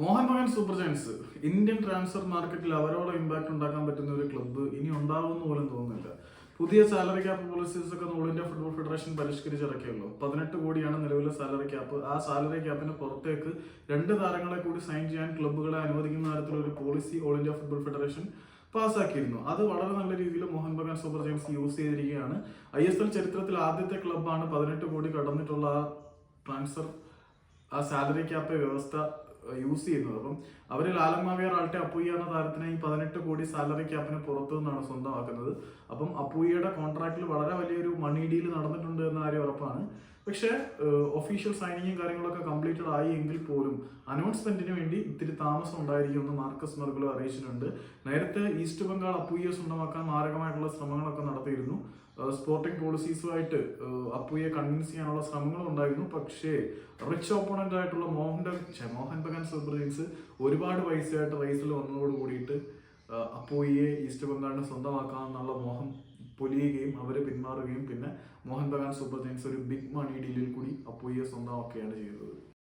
Mohun Bagan super giants Indian transfer മാർക്കറ്റിൽ അവരോളം impact ഉണ്ടാക്കാൻ പറ്റുന്ന ഒരു ക്ലബ്ബ് ഇനി ഉണ്ടാവുമെന്ന് പോലും തോന്നുന്നില്ല. പുതിയ സാലറി ക്യാപ്പ് പോളിസീസ് ഒക്കെ ഓൾ ഇന്ത്യ ഫുട്ബോൾ ഫെഡറേഷൻ പരിഷ്കരിച്ചിറക്കിയല്ലോ. പതിനെട്ട് കോടിയാണ് നിലവിലെ സാലറി ക്യാപ്പ് ആ സാലറി ക്യാപ്പിന് പുറത്തേക്ക് രണ്ട് താരങ്ങളെ കൂടി സൈൻ ചെയ്യാൻ ക്ലബ്ബുകളെ അനുവദിക്കുന്ന തരത്തിലൊരു policy all India football federation പാസ്സാക്കിയിരുന്നു. അത് വളരെ നല്ല രീതിയിൽ Mohun Bagan super giants use ചെയ്തിരിക്കുകയാണ്. ഐ എസ് എൽ ചരിത്രത്തിൽ ആദ്യത്തെ ക്ലബ്ബാണ് പതിനെട്ട് കോടി കടന്നിട്ടുള്ള ആ ട്രാൻസ്ഫർ ആ സാലറി ക്യാപ്പ് വ്യവസ്ഥ യൂസ് ചെയ്യുന്നത്. അപ്പം അവർ ലാലമാവിയർ ആൾട്ടെ അപ്പൂയ്യ എന്ന താരത്തിനെ ഈ പതിനെട്ട് കോടി സാലറി ക്യാപ്പിന് പുറത്തു നിന്നാണ് സ്വന്തമാക്കുന്നത്. അപ്പം അപ്പൂയ്യയുടെ കോൺട്രാക്റ്റിൽ വളരെ വലിയൊരു മണി ഡീൽ നടന്നിട്ടുണ്ട് എന്ന കാര്യം ഉറപ്പാണ്. പക്ഷേ ഒഫീഷ്യൽ സൈനിങ്ങും കാര്യങ്ങളൊക്കെ കംപ്ലീറ്റഡ് ആയി എങ്കിൽ പോലും അനൗൺസ്മെന്റിന് വേണ്ടി ഇത്തിരി താമസം ഉണ്ടായിരിക്കുമെന്ന് മാർക്കസ് മെർഗുലോ അറിയിച്ചിട്ടുണ്ട്. നേരത്തെ ഈസ്റ്റ് ബംഗാൾ അപ്പൂയെ സ്വന്തമാക്കാൻ മാരകമായിട്ടുള്ള ശ്രമങ്ങളൊക്കെ നടത്തിയിരുന്നു. സ്പോർട്ടിംഗ് പോളിസീസുമായിട്ട് അപ്പുയെ കൺവിൻസ് ചെയ്യാനുള്ള ശ്രമങ്ങളും ഉണ്ടായിരുന്നു. പക്ഷേ റിച്ച് ഓപ്പോണന്റ് ആയിട്ടുള്ള മോഹൻ മോഹൻ ബഗാൻ സൂപ്പർ കിങ്സ് ഒരുപാട് പൈസയായിട്ട് റേസിൽ വന്നതോട് കൂടിയിട്ട് അപ്പൂയെ ഈസ്റ്റ് ബംഗാളിനെ സ്വന്തമാക്കാം എന്നുള്ള മോഹം പൊലിയുകയും അവർ പിന്മാറുകയും പിന്നെ മോഹൻ ബഗാൻ സൂപ്പർ ജയൻസ് ഒരു ബിഗ് മണി ഡീലിൽ കൂടി അപ്പോയെ സ്വന്തമാക്കുകയാണ് ചെയ്തത്.